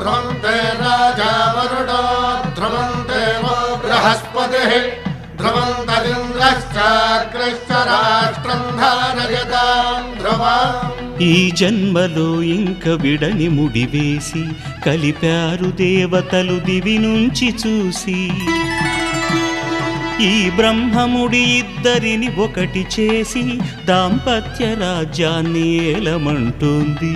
ध्रुवन्ते राजा वरुणो ध्रुवन्ते वो बृहस्पतिः ध्रुवन्तरिन्द्रश्चाग्रश्च राष्ट्रम् धारयताम् ध्रुवम् ఈ జన్మలో ఇంక విడని ముడివేసి కలిపారు దేవతలు దివి నుంచి చూసి ఈ బ్రహ్మముడి ఇద్దరిని ఒకటి చేసి దాంపత్య రాజ్యాన్ని ఏలమంటుంది